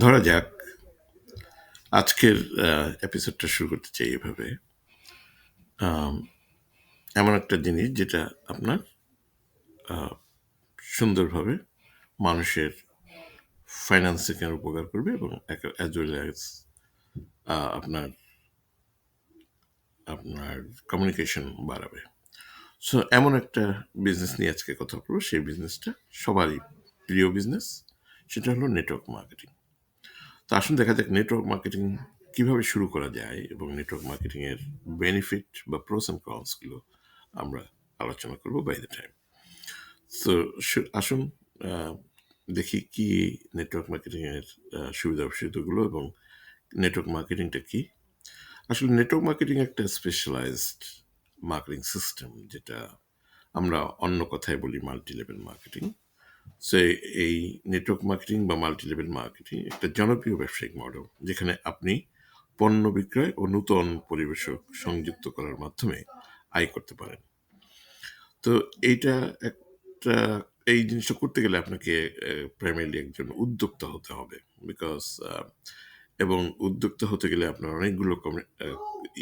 ধরা যাক, আজকের এপিসোডটা শুরু করতে চাই এভাবে। এমন একটা জিনিস যেটা আপনার সুন্দরভাবে মানুষের ফাইন্যান্সিং কেন উপকার করবে এবং অ্যাজ ওয়েল অ্যাজ আপনার আপনার কমিউনিকেশন বাড়াবে। সো এমন একটা বিজনেস নিয়ে আজকে কথা বলব, সেই বিজনেসটা সবারই প্রিয় বিজনেস সেটা হলো নেটওয়ার্ক মার্কেটিং তো আসুন দেখা যাক নেটওয়ার্ক মার্কেটিং কীভাবে শুরু করা যায় এবং নেটওয়ার্ক মার্কেটিং এর বেনিফিট বা প্রোস অ্যান্ড কনসগুলো আমরা আলোচনা করব বাই দ্য টাইম তো আসুন দেখি কি নেটওয়ার্ক মার্কেটিং এর আহ, সুবিধা অসুবিধাগুলো এবং নেটওয়ার্ক মার্কেটিংটা কি? আসলে নেটওয়ার্ক মার্কেটিং একটা স্পেশালাইজড মার্কেটিং সিস্টেম যেটা আমরা অন্য কথায় বলি মাল্টি লেভেল মার্কেটিং সো এই নেটওয়ার্ক মার্কেটিং বা মাল্টি লেভেল মার্কেটিং একটা জনপ্রিয় ব্যবসায়িক মডেল যেখানে আপনি পণ্য বিক্রয় ও নূতন পরিবেশক সংযুক্ত করার মাধ্যমে আয় করতে পারেন। তো এইটা একটা, এই জিনিসটা করতে গেলে আপনাকে প্রাইমারিলি একজন উদ্যোক্তা হতে হবে বিকজ এবং উদ্যোক্তা হতে গেলে আপনার অনেকগুলো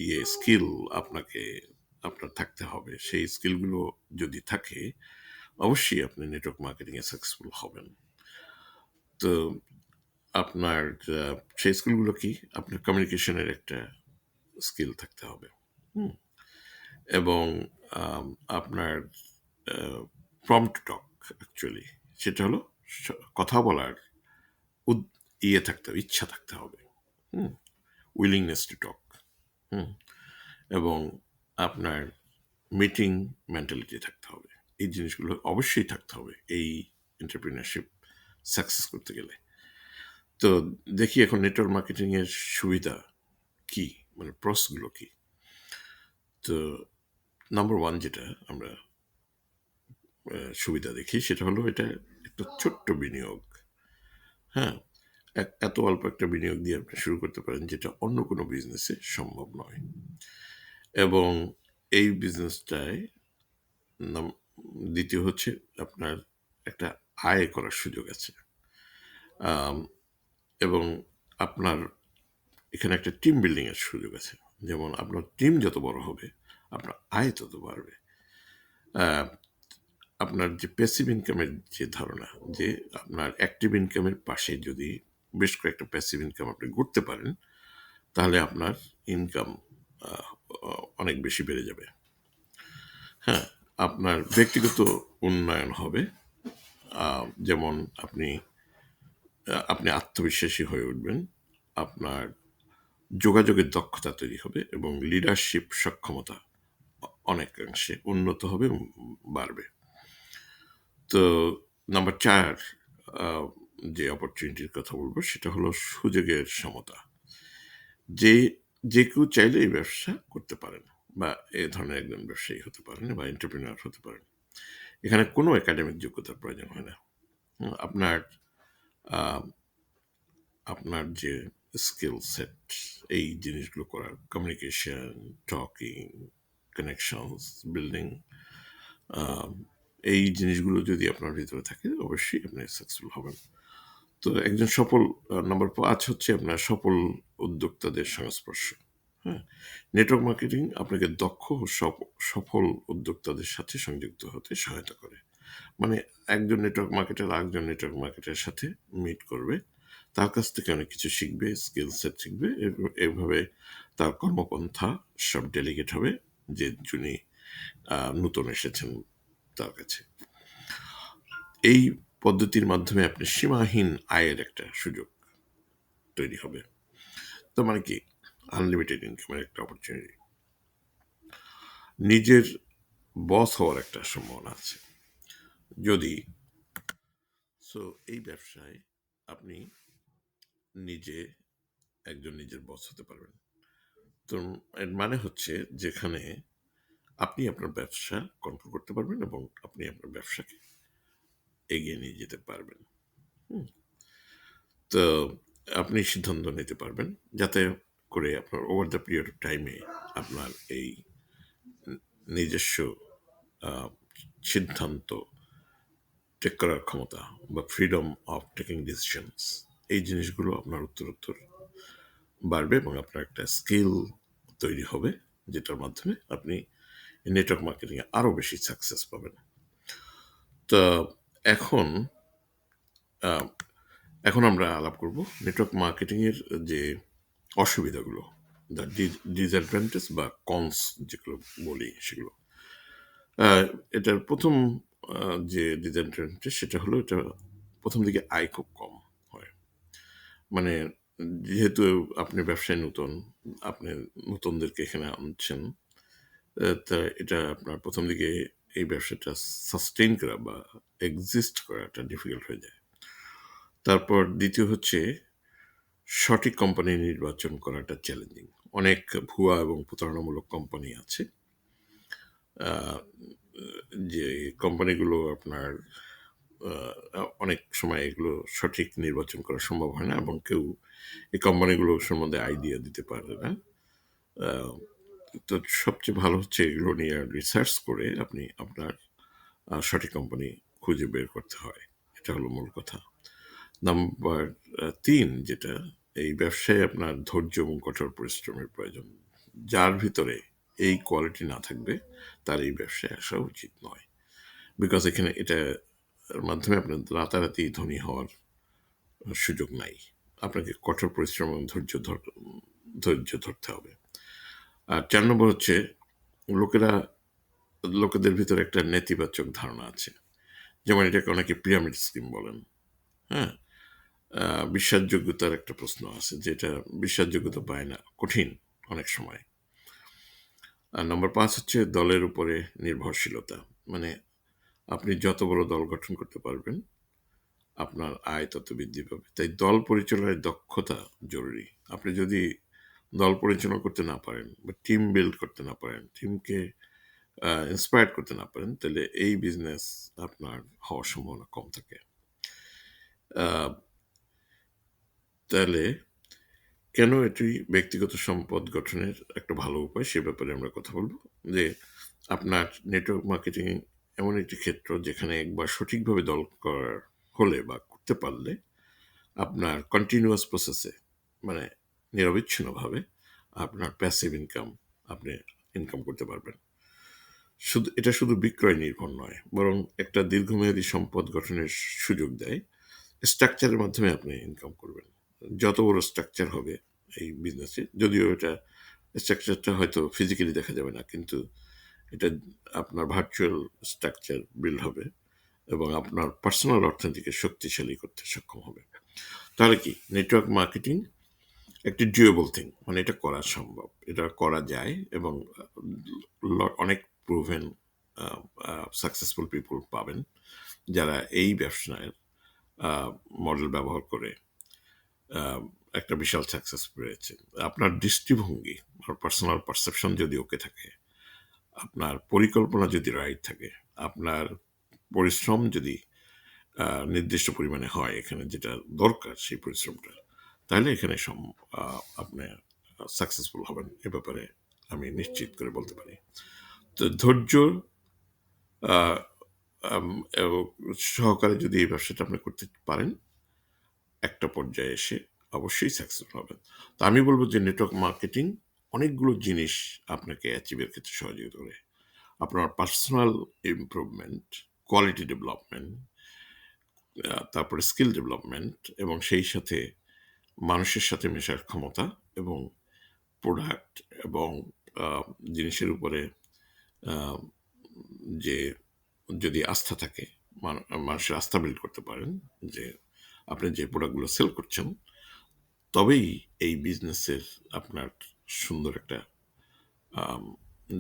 ইয়ে স্কিল আপনাকে, আপনার থাকতে হবে। সেই স্কিলগুলো যদি থাকে অবশ্যই আপনি নেটওয়ার্ক মার্কেটিংয়ে সাকসেসফুল হবেন। তো আপনার সেই স্কিলগুলো কি? আপনার কমিউনিকেশনের একটা স্কিল থাকতে হবে। এবং আপনার প্রম টু টক অ্যাকচুয়ালি সেটা হলো কথা বলার ইয়ে থাকতে হবে, ইচ্ছা থাকতে হবে। হুম। উইলিংনেস টু টক হুম। এবং আপনার মিটিং মেন্টালিটি থাকতে হবে। এই জিনিসগুলো অবশ্যই থাকতে হবে এই এন্টারপ্রিনারশিপ সাকসেস করতে গেলে। তো দেখি এখন নেটওয়ার্ক মার্কেটিংয়ের সুবিধা কি? মানে প্রসগুলো কি? তো নাম্বার ওয়ান যেটা আমরা সুবিধা দেখি সেটা হলো এটা একটা ছোট্ট বিনিয়োগ। হ্যাঁ এত অল্প একটা বিনিয়োগ দিয়ে আপনি শুরু করতে পারেন যেটা অন্য কোনো বিজনেসে সম্ভব নয়। এবং এই বিজনেসটায় দ্বিতীয় হচ্ছে আপনার একটা আয় করার সুযোগ আছে। এবং আপনার এখানে একটা টিম বিল্ডিংয়ের সুযোগ আছে। যেমন আপনার টিম যত বড় হবে, আপনার আয় তত বাড়বে। আপনার যে প্যাসিভ ইনকামের যে ধারণা, যে আপনার অ্যাক্টিভ ইনকামের পাশে যদি বেশ কয়েকটা প্যাসিভ ইনকাম আপনি করতে পারেন, তাহলে আপনার ইনকাম অনেক বেশি বেড়ে যাবে। হ্যাঁ আপনার ব্যক্তিগত উন্নয়ন হবে। যেমন আপনি আপনি আত্মবিশ্বাসী হয়ে উঠবেন, আপনার যোগাযোগের দক্ষতা তৈরি হবে এবং লিডারশিপ সক্ষমতা অনেকাংশে উন্নত হবে বাড়বে। তো নাম্বার চার যে অপরচুনিটির কথা বলব, সেটা হলো সুযোগের সমতা। যে যে কেউ চাইলে এই ব্যবসা করতে পারেন। বা এ ধরনের একজন ব্যবসায়ী হতে পারেন বা এন্টারপ্রিনার হতে পারেন। এখানে কোনো একাডেমিক যোগ্যতার প্রয়োজন হয় না। আপনার আপনার যে স্কিল সেট এই জিনিসগুলো করার কমিউনিকেশন টকিং কানেকশনস বিল্ডিং এই জিনিসগুলো যদি আপনার ভিতরে থাকে, অবশ্যই আপনি সাকসেসফুল হবেন। তো একজন সফল নম্বর পাঁচ হচ্ছে আপনার সফল উদ্যোক্তাদের সংস্পর্শ। হ্যাঁ নেটওয়ার্ক মার্কেটিং আপনাকে দক্ষ ও সফল উদ্যোক্তাদের সাথে সংযুক্ত হতে সহায়তা করে। মানে একজন নেটওয়ার্ক মার্কেটার আরেকজন নেটওয়ার্ক মার্কেটের সাথে মিট করবে। তার কাছ থেকে অনেক কিছু শিখবে স্কিল সেট শিখবে এভাবে তার কর্মপন্থা সব ডেলিগেট হবে যে যিনি নতুন এসেছেন তার কাছে। এই পদ্ধতির মাধ্যমে আপনি সীমাহীন আয়ের একটা সুযোগ তৈরি হবে। তো মানে কি? আনলিমিটেড ইনকামের একটা অপরচুনিটি নিজের বস হওয়ার একটা সম্ভাবনা আছে। যদি সো এই ব্যবসায় আপনি নিজে একজন নিজের বস হতে পারবেন। তো এর মানে হচ্ছে যেখানে আপনি আপনার ব্যবসা কন্ট্রোল করতে পারবেন এবং আপনি আপনার ব্যবসাকে এগিয়ে নিয়ে যেতে পারবেন। তো আপনি সিদ্ধান্ত নিতে পারবেন যাতে করে আপনার ওভার দ্য পিরিয়ড অফ টাইমে আপনার এই নিজস্ব সিদ্ধান্ত টেক করার ক্ষমতা বা ফ্রিডম অফ টেকিং ডিসিশনস এই জিনিসগুলো আপনার উত্তরোত্তর বাড়বে এবং আপনার একটা স্কিল তৈরি হবে যেটার মাধ্যমে আপনি নেটওয়ার্ক মার্কেটিংয়ে আরও বেশি সাকসেস পাবেন। তো এখন এখন আমরা আলাপ করব নেটওয়ার্ক মার্কেটিংয়ের যে অসুবিধাগুলো দ্য ডিসঅ্যাডভান্টেজ বা কনস যেগুলো বলি সেগুলো। এটার প্রথম যে ডিসঅ্যাডভান্টেজ সেটা হলো এটা প্রথম দিকে আয় খুব কম হয়। মানে যেহেতু আপনি ব্যবসায় নতুন, আপনি নতুনদেরকে এখানে আনছেন তা এটা আপনার প্রথম দিকে এই ব্যবসাটা সাস্টেইন করা বা এক্সিস্ট করাটা ডিফিকাল্ট হয়ে যায়। তারপর দ্বিতীয় হচ্ছে সঠিক কোম্পানি নির্বাচন করাটা চ্যালেঞ্জিং অনেক ভুয়া এবং প্রতারণামূলক কোম্পানি আছে। যে কোম্পানিগুলো আপনার অনেক সময় এগুলো সঠিক নির্বাচন করা সম্ভব হয় না এবং কেউ এই কোম্পানিগুলো সম্বন্ধে আইডিয়া দিতে পারে না। তো সবচেয়ে ভালো হচ্ছে এগুলো নিয়ে রিসার্চ করে আপনি আপনার সঠিক কোম্পানি খুঁজে বের করতে হয়। এটা হলো মূল কথা। নাম্বার তিন যেটা এই ব্যবসায় আপনার ধৈর্য এবং কঠোর পরিশ্রমের প্রয়োজন। যার ভিতরে এই কোয়ালিটি না থাকবে, তার এই ব্যবসায় আসা উচিত নয়। বিকজ এখানে এটার মাধ্যমে আপনার রাতারাতি ধনী হওয়ার সুযোগ নাই। আপনাকে কঠোর পরিশ্রম এবং ধৈর্য ধর, ধৈর্য ধরতে হবে। আর চার নম্বর হচ্ছে, লোকেরা, লোকেদের ভিতরে একটা নেতিবাচক ধারণা আছে। যেমন এটাকে অনেকে পিরামিড স্কিম বলেন। হ্যাঁ? বিশ্বাসযোগ্যতার একটা প্রশ্ন আছে, যেটা বিশ্বাসযোগ্যতা পায় না, কঠিন অনেক সময়। আর নম্বর পাঁচ হচ্ছে দলের উপরে নির্ভরশীলতা। মানে আপনি যত বড় দল গঠন করতে পারবেন, আপনার আয় তত বৃদ্ধি পাবে। তাই দল পরিচালনায় দক্ষতা জরুরি। আপনি যদি দল পরিচালনা করতে না পারেন বা টিম বিল্ড করতে না পারেন টিমকে ইন্সপায়ার করতে না পারেন, তাহলে এই বিজনেস আপনার হওয়ার সম্ভাবনা কম থাকে। তাহলে কেন এটি ব্যক্তিগত সম্পদ গঠনের একটা ভালো উপায়? সে ব্যাপারে আমরা কথা বলব। যে আপনার নেটওয়ার্ক মার্কেটিং এমন একটি ক্ষেত্র যেখানে একবার সঠিকভাবে দল করার হলে বা করতে পারলে আপনার কন্টিনিউয়াস প্রসেসে মানে নিরবিচ্ছিন্নভাবে আপনার প্যাসিভ ইনকাম আপনি ইনকাম করতে পারবেন। শুধু, এটা শুধু বিক্রয় নির্ভর নয়, বরং একটা দীর্ঘমেয়াদী সম্পদ গঠনের সুযোগ দেয়। স্ট্রাকচারের মাধ্যমে আপনি ইনকাম করবেন। যত বড় স্ট্রাকচার হবে এই বিজনেসে যদিও এটা স্ট্রাকচারটা হয়তো ফিজিক্যালি দেখা যাবে না, কিন্তু এটা আপনার ভার্চুয়াল স্ট্রাকচার বিল্ড হবে এবং আপনার পার্সোনাল অর্থনীতিকে শক্তিশালী করতে সক্ষম হবে। তাহলে কি? নেটওয়ার্ক মার্কেটিং একটি ডিউয়েবল থিং মানে এটা করা সম্ভব। এটা করা যায় এবং অনেক প্রুভেন সাকসেসফুল পিপুল পাবেন যারা এই ব্যবসায়ের মডেল ব্যবহার করে একটা বিশাল সাকসেস পেয়েছে। আপনার দৃষ্টিভঙ্গি আর পার্সোনাল পারসেপশন যদি ওকে থাকে, আপনার পরিকল্পনা যদি রাইট থাকে, আপনার পরিশ্রম যদি নির্দিষ্ট পরিমাণে হয়, এখানে যেটা দরকার সেই পরিশ্রমটা, তাহলে এখানে সম- আপনি সাকসেসফুল হবেন এ ব্যাপারে আমি নিশ্চিত করে বলতে পারি। তো ধৈর্য সহকারে যদি এই ব্যবসাটা আপনি করতে পারেন একটা পর্যায়ে এসে অবশ্যই সাকসেসফুল হবেন তো আমি বলব যে নেটওয়ার্ক মার্কেটিং অনেকগুলো জিনিস আপনাকে অ্যাচিভের ক্ষেত্রে সহযোগিতা করে। আপনার পার্সোনাল ইমপ্রুভমেন্ট কোয়ালিটি ডেভেলপমেন্ট তারপরে স্কিল ডেভেলপমেন্ট এবং সেই সাথে মানুষের সাথে মেশার ক্ষমতা এবং প্রোডাক্ট এবং জিনিসের উপরে যে যদি আস্থা থাকে মানুষের আস্থা বিল্ড করতে পারেন যে আপনি যে প্রোডাক্টগুলো সেল করছেন, তবেই এই বিজনেসের আপনার সুন্দর একটা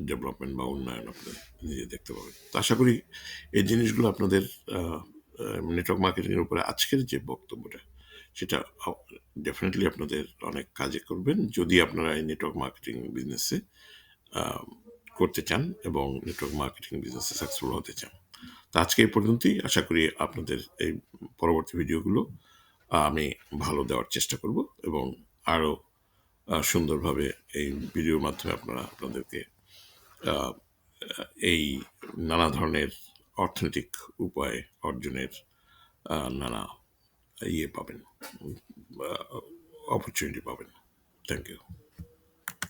ডেভেলপমেন্ট বা উন্নয়ন আপনি নিজে দেখতে পাবেন। তো আশা করি এই জিনিসগুলো আপনাদের নেটওয়ার্ক মার্কেটিংয়ের উপরে আজকের যে বক্তব্যটা, সেটা ডেফিনেটলি আপনাদের অনেক কাজে করবেন। যদি আপনারা এই নেটওয়ার্ক মার্কেটিং বিজনেসে করতে চান এবং নেটওয়ার্ক মার্কেটিং বিজনেসে সাকসেসফুল হতে চান তো আজকে এই পর্যন্তই। আশা করি আপনাদের এই পরবর্তী ভিডিওগুলো আমি ভালো দেওয়ার চেষ্টা করব এবং আরও সুন্দরভাবে এই ভিডিওর মাধ্যমে আপনারা আপনাদেরকে এই নানা ধরনের অর্থনৈতিক উপায় অর্জনের নানা ইয়ে পাবেন অপরচুনিটি পাবেন। Thank you